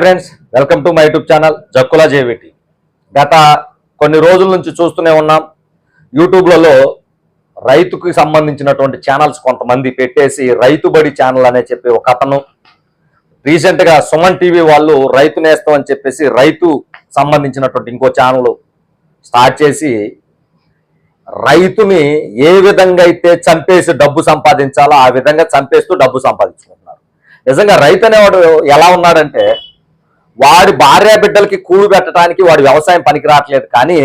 Friends welcome to my YouTube channel Jakkula జేవిటి గత కొన్ని రోజుల నుంచి చూస్తూనే ఉన్నాం. యూట్యూబ్లలో రైతుకు సంబంధించినటువంటి ఛానల్స్ కొంతమంది పెట్టేసి రైతుబడి ఛానల్ అనే చెప్పి ఒక అతను. రీసెంట్గా సుమన్ టీవీ వాళ్ళు రైతు నేస్తం అని చెప్పేసి రైతు సంబంధించినటువంటి ఇంకో ఛానల్ స్టార్ట్ చేసి రైతుని ఏ విధంగా అయితే చంపేసి డబ్బు సంపాదించాలో ఆ విధంగా చంపేస్తూ డబ్బు సంపాదించుకుంటున్నారు. నిజంగా రైతు అనేవాడు ఎలా ఉన్నాడంటే వాడి భార్య బిడ్డలకి కూడు పెట్టడానికి వాడు వ్యవసాయం పనికి రావట్లేదు. కానీ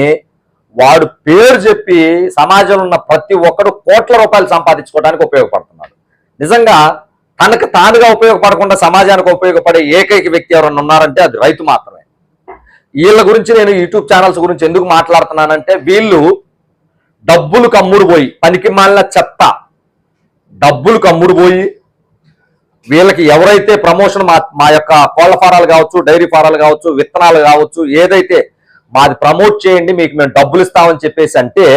వాడు పేరు చెప్పి సమాజంలో ఉన్న ప్రతి ఒక్కడు కోట్ల రూపాయలు సంపాదించుకోవడానికి ఉపయోగపడుతున్నాడు. నిజంగా తనకు తానుగా ఉపయోగపడకుండా సమాజానికి ఉపయోగపడే ఏకైక వ్యక్తి ఎవరన్నా ఉన్నారంటే అది రైతు మాత్రమే. వీళ్ళ గురించి నేను యూట్యూబ్ ఛానల్స్ గురించి ఎందుకు మాట్లాడుతున్నానంటే వీళ్ళు డబ్బులు కమ్ముడు పోయి పనికి మాలిన చెత్త. డబ్బులు కమ్ముడు పోయి వీళ్ళకి ఎవరైతే ప్రమోషన్ మా మా యొక్క కోళ్ళ ఫారాలు కావచ్చు డైరీ ఫారాలు కావచ్చు విత్తనాలు కావచ్చు ఏదైతే మాది ప్రమోట్ చేయండి మీకు మేము డబ్బులు ఇస్తామని చెప్పేసి అంటే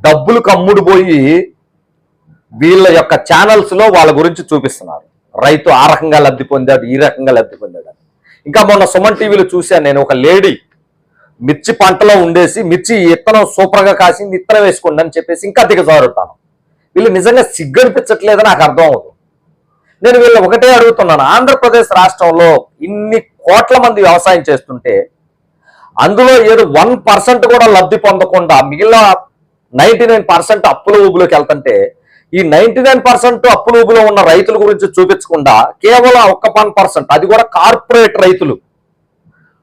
డబ్బులు కమ్ముడు పోయి వీళ్ళ యొక్క ఛానల్స్లో వాళ్ళ గురించి చూపిస్తున్నారు. రైతు ఆ రకంగా లబ్ధి పొందాడు ఈ రకంగా లబ్ధి పొందాడు ఇంకా మొన్న సుమన్ టీవీలో చూశాను నేను ఒక లేడీ మిర్చి పంటలో ఉండేసి మిర్చి ఇత్తనం సూపర్గా కాసింది ఇత్తనం వేసుకోండి అని చెప్పేసి ఇంకా దిగజారుతాను. వీళ్ళు నిజంగా సిగ్గనిపించట్లేదని నాకు అర్థం అవుతుంది. నేను వీళ్ళు ఒకటే అడుగుతున్నాను. ఆంధ్రప్రదేశ్ రాష్ట్రంలో ఇన్ని కోట్ల మంది వ్యవసాయం చేస్తుంటే అందులో ఏదో వన్ పర్సెంట్ కూడా లబ్ధి పొందకుండా మిగిలిన నైన్టీ నైన్ పర్సెంట్ అప్పుల ఊబులోకి వెళ్తుంటే ఈ నైంటీ నైన్ పర్సెంట్ అప్పుల ఊబులో ఉన్న రైతుల గురించి చూపించకుండా కేవలం ఒక్క వన్ పర్సెంట్ అది కూడా కార్పొరేట్ రైతులు.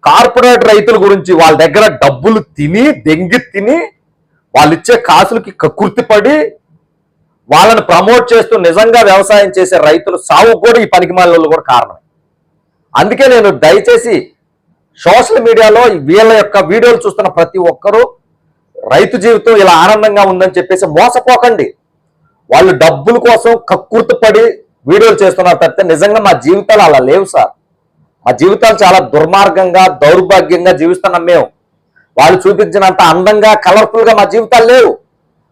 కార్పొరేట్ రైతుల గురించి వాళ్ళ దగ్గర డబ్బులు తిని దెంగి తిని వాళ్ళు ఇచ్చే కాసులకి కక్కుర్తి పడి వాళ్ళని ప్రమోట్ చేస్తూ నిజంగా వ్యవసాయం చేసే రైతులు సాగు కూడా ఈ పనికి కూడా కారణమే అందుకే నేను దయచేసి సోషల్ మీడియాలో వీళ్ళ యొక్క వీడియోలు చూస్తున్న ప్రతి ఒక్కరూ రైతు జీవితం ఇలా ఆనందంగా ఉందని చెప్పేసి మోసపోకండి. వాళ్ళు డబ్బుల కోసం కక్కుర్తి పడి వీడియోలు చేస్తున్నారు తప్పితే నిజంగా మా జీవితాలు అలా లేవు సార్. మా జీవితాలు చాలా దుర్మార్గంగా దౌర్భాగ్యంగా జీవిస్తున్నాం మేము. వాళ్ళు చూపించినంత అందంగా కలర్ఫుల్గా మా జీవితాలు లేవు.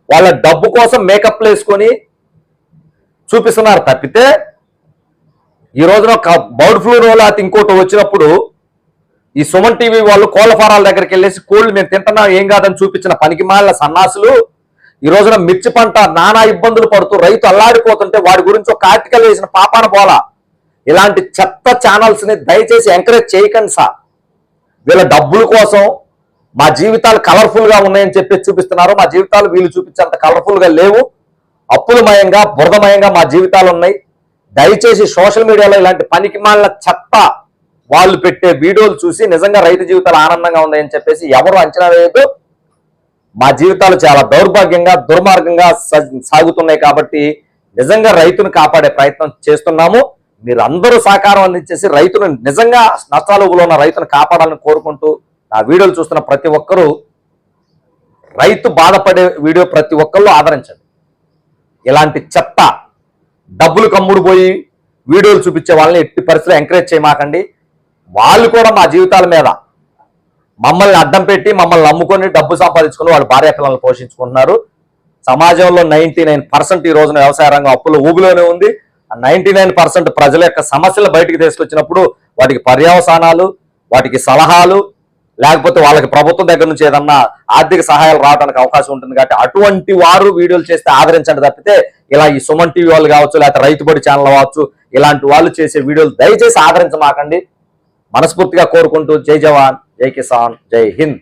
వాళ్ళ డబ్బు కోసం మేకప్లు వేసుకొని చూపిస్తున్నారు తప్పితే ఈ రోజున ఒక బర్డ్ ఫ్లూ లేకపోతే ఇంకోటి వచ్చినప్పుడు ఈ సుమన్ టీవీ వాళ్ళు కోళ్ళ ఫారాల దగ్గరికి వెళ్ళేసి కోళ్ళు మేము తింటున్నాం ఏం కాదని చూపించిన పనికి మాలిన సన్నాసులు ఈ రోజున మిర్చి పంట నానా ఇబ్బందులు పడుతూ రైతు అల్లాడిపోతుంటే వాడి గురించి ఒక ఆర్టికల్ వేసిన పాపాన పోలా ఇలాంటి చెత్త ఛానల్స్ని దయచేసి ఎంకరేజ్ చేయకండి సార్. వీళ్ళ డబ్బుల కోసం మా జీవితాలు కలర్ఫుల్గా ఉన్నాయని చెప్పి చూపిస్తున్నారు. మా జీవితాలు వీళ్ళు చూపించేంత కలర్ఫుల్గా లేవు. అప్పులమయంగా బురదమయంగా మా జీవితాలు ఉన్నాయి. దయచేసి సోషల్ మీడియాలో ఇలాంటి పనికి చెత్త వాళ్ళు పెట్టే వీడియోలు చూసి నిజంగా రైతు జీవితాలు ఆనందంగా ఉన్నాయని చెప్పేసి ఎవరు అంచనా వేయదు మా జీవితాలు చాలా దౌర్భాగ్యంగా దుర్మార్గంగా సాగుతున్నాయి కాబట్టి నిజంగా రైతును కాపాడే ప్రయత్నం చేస్తున్నాము. మీరు అందరూ సహకారం అందించేసి రైతును నిజంగా నష్టాలు ఉన్న రైతును కాపాడాలని కోరుకుంటూ నా వీడియోలు చూస్తున్న ప్రతి ఒక్కరూ రైతు బాధపడే వీడియో ప్రతి ఒక్కళ్ళు ఆదరించండి. ఇలాంటి చెత్త డబ్బులు కమ్ముడు పోయి వీడియోలు చూపించే వాళ్ళని ఎట్టి పరిస్థితులు ఎంకరేజ్ చేయమాకండి. వాళ్ళు కూడా మా జీవితాల మీద మమ్మల్ని అడ్డం పెట్టి మమ్మల్ని నమ్ముకొని డబ్బు సంపాదించుకుని వాళ్ళు భార్య పిల్లల్ని పోషించుకుంటున్నారు. సమాజంలో నైన్టీ నైన్ పర్సెంట్ ఈ రోజున వ్యవసాయ రంగం అప్పులు ఊబిలోనే ఉంది. నైన్టీ నైన్ పర్సెంట్ ప్రజల యొక్క సమస్యలు బయటికి తీసుకొచ్చినప్పుడు వాటికి పర్యవసానాలు వాటికి సలహాలు లేకపోతే వాళ్ళకి ప్రభుత్వం దగ్గర నుంచి ఏదన్నా ఆర్థిక సహాయాలు రావడానికి అవకాశం ఉంటుంది కాబట్టి అటువంటి వారు వీడియోలు చేస్తే ఆదరించండి తప్పితే ఇలా ఈ సుమన్ టీవీ వాళ్ళు కావచ్చు లేకపోతే రైతుబడి ఛానల్ కావచ్చు ఇలాంటి వాళ్ళు చేసే వీడియోలు దయచేసి ఆదరించమాకండి. మనస్ఫూర్తిగా కోరుకుంటూ జై జవాన్ జై కిసాన్ జై హింద్.